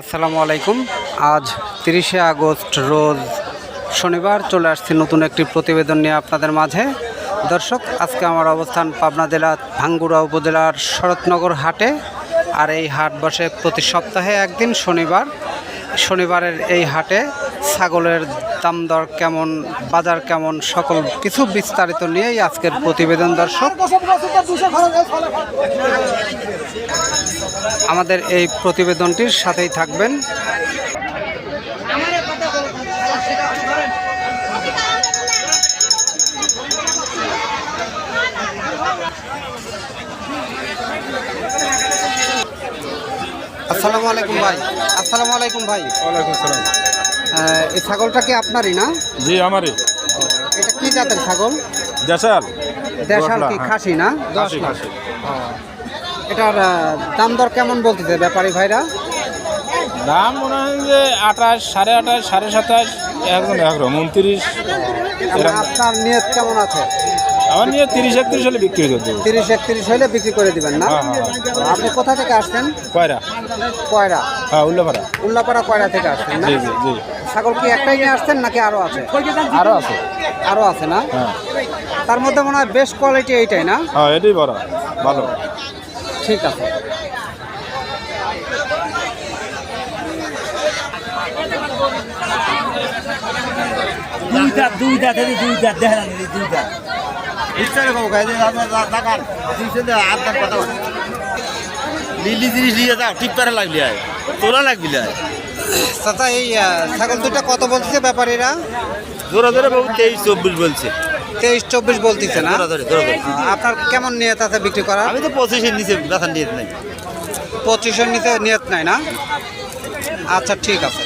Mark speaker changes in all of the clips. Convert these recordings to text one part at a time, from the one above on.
Speaker 1: আসসালামু আলাইকুম। আজ তিরিশে আগস্ট, রোজ শনিবার চলে আসছি নতুন একটি প্রতিবেদন নিয়ে আপনাদের মাঝে। দর্শক, আজকে আমার অবস্থান পাবনা জেলা ভাঙ্গুড়া উপজেলার শরৎনগর হাটে। আর এই হাট বসে প্রতি সপ্তাহে একদিন শনিবার। শনিবারের এই হাটে ছাগলের দাম দর কেমন বাজার কেমন সকল কিছু বিস্তারিত নিয়েই আজকের প্রতিবেদন দর্শক। আমাদের এই প্রতিবেদনটির সাথেই থাকবেন। আসসালামু আলাইকুম ভাই। আসসালামু আলাইকুম ভাই।
Speaker 2: ওয়ালাইকুম সালাম
Speaker 1: আহ, এই ছাগলটা কি আপনারই না?
Speaker 2: জি আমারই।
Speaker 1: এটা কি জাতের ছাগল?
Speaker 2: দেশাল।
Speaker 1: দেশাল কি
Speaker 2: হ্যাঁ।
Speaker 1: খাসি না? দশ লাখ এটার দাম দর কেমন বলতেছে ব্যাপারী ভাইরা?
Speaker 2: দাম মনে হয় যে আঠাশ সাড়ে আঠাশ সাড়ে সাতাশ একদম একরকম উনত্রিশ
Speaker 1: আপনার নিয়ত কেমন আছে?
Speaker 2: আমার নিয়ে তিরিশ একত্রিশ হলে বিক্রি করে দেবো।
Speaker 1: তিরিশ একত্রিশ হলে বিক্রি করে দিবেন না?
Speaker 2: হ্যাঁ, হ্যাঁ,
Speaker 1: আপনি কোথা থেকে আসছেন?
Speaker 2: কয়রা?
Speaker 1: কয়রা।
Speaker 2: হ্যাঁ উল্লাপাড়া।
Speaker 1: উল্লাপাড়া কয়রা থেকে আসছেন না?
Speaker 2: জি জি জি।
Speaker 1: ছাগল কি একটাই নিয়ে আসছেন নাকি আরও আছে?
Speaker 2: আরও আছে।
Speaker 1: আরও আছে না?
Speaker 2: হ্যাঁ।
Speaker 1: তার মধ্যে মনে হয় বেস্ট কোয়ালিটি এইটাই না?
Speaker 2: হ্যাঁ এটাই বড়। ভালো।
Speaker 1: ঠিক আছে।
Speaker 3: দুইটা দুইটা থেকে দুইটা দেখা যাচ্ছে দুইটা। ইচ্ছা রকম কথা লিলি জিনিস নিয়ে যাও টিপ তারা লাগলি আয়। তোলা লাগবি আয়।
Speaker 1: চাচা এই ছাগল দুটা কত বলতেছে ব্যাপারীরা?
Speaker 3: জোরে জোরে বাবু তেইশ চব্বিশ বলছে।
Speaker 1: তেইশ চব্বিশ বলতেছে না? আপনার কেমন নিয়ত আছে বিক্রি করার?
Speaker 3: আমি তো পঁচিশের নিচে ব্যথা নিয়ে নাই।
Speaker 1: পঁচিশের নিতে নিয়ত নাই না? আচ্ছা ঠিক আছে।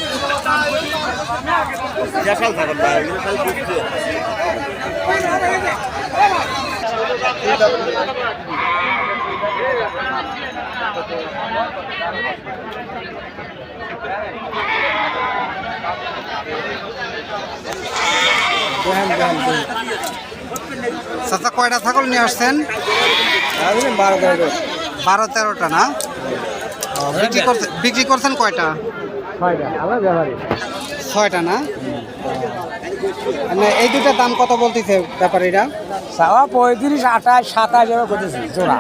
Speaker 1: চাচা কয়টা ছাগল নিয়ে আসছেন?
Speaker 3: বারো তেরো
Speaker 1: বারো তেরোটা না? বিক্রি করছে বিক্রি করছেন কয়টা? ছয়টা না? মানে এই দুটার দাম কত বলতেছে ব্যাপারীরা?
Speaker 4: সাওয়া পঁয়ত্রিশ আঠাশ সাতাশ এবার করতেছি জোড়া।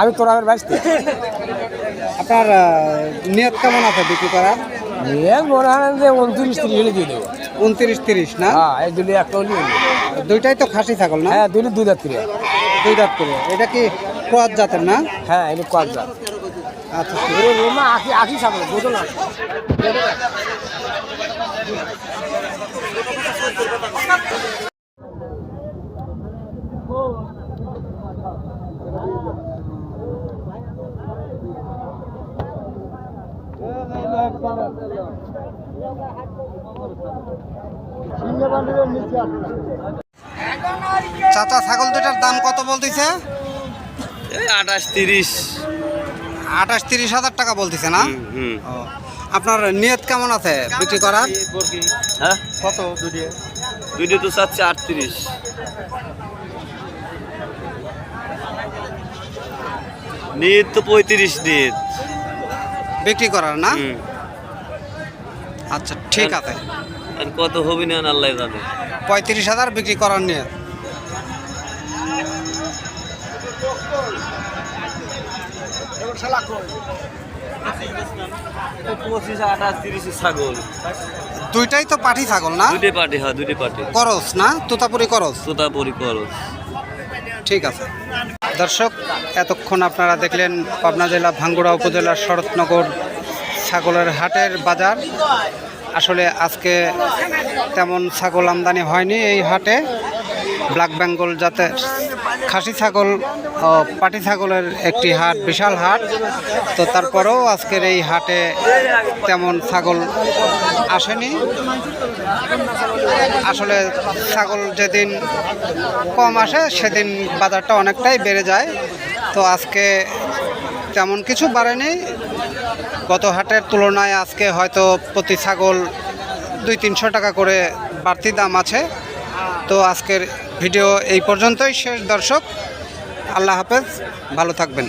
Speaker 4: আমি তোরা ব্যস্ত
Speaker 1: আপনার নিয়ত কেমন আছে বিক্রি করার?
Speaker 4: নিয়ে মনে হয় যে উনত্রিশ তিরিশ দিয়ে দেবো।
Speaker 1: উনত্রিশ তিরিশ না?
Speaker 4: হ্যাঁ এই দুলি একটা হলে
Speaker 1: দুইটাই তো খাসি ছাগল না?
Speaker 4: হ্যাঁ দুলি দুই দাঁত করে।
Speaker 1: দুই দাঁত করে। এটা কি ক্রস জাতের না?
Speaker 4: হ্যাঁ এটা কয়েক জাত।
Speaker 1: আচ্ছা।
Speaker 4: রোমা আখি আখি ছাগল বোঝো না।
Speaker 1: চাচা ছাগল দুটার দাম কত বলতেছে?
Speaker 3: আঠাশ তিরিশ।
Speaker 1: আঠাশ তিরিশ হাজার টাকা বলতেছে না? আপনার নিয়ত কেমন আছে বিক্রি করার?
Speaker 3: হ্যাঁ?
Speaker 1: কত দুটি
Speaker 3: দুইটা তো চাচ্ছে আটত্রিশ। নিট তো পঁয়ত্রিশ নিট
Speaker 1: বিক্রি করার না? আচ্ছা ঠিক আছে।
Speaker 3: আর কত হবে না আল্লাহ জানে।
Speaker 1: পঁয়ত্রিশ হাজার বিক্রি করার
Speaker 3: নিয়ে
Speaker 1: দুইটাই তো পাঠি ছাগল না?
Speaker 3: হয়
Speaker 1: করস না? তোতাপুরি করস?
Speaker 3: তোতাপুরি করস।
Speaker 1: ঠিক আছে। দর্শক এতক্ষণ আপনারা দেখলেন পাবনা জেলা ভাঙ্গুড়া উপজেলার শরৎনগর ছাগলের হাটের বাজার। আসলে আজকে তেমন ছাগল আমদানি হয়নি এই হাটে। ব্ল্যাক বেঙ্গল জাতের খাসি ছাগল পাটি ছাগলের একটি হাট, বিশাল হাট। তো তারপরেও আজকের এই হাটে তেমন ছাগল আসেনি। আসলে ছাগল যেদিন কম আসে, সেদিন বাজারটা অনেকটাই বেড়ে যায়। তো আজকে তেমন কিছু বাড়েনি। গত হাটের তুলনায় আজকে হয়তো প্রতি ছাগল দুই তিনশো টাকা করে বাড়তি দাম আছে। তো আজকের ভিডিও এই পর্যন্তই, শেষ দর্শক। আল্লাহ হাফেজ, ভালো থাকবেন।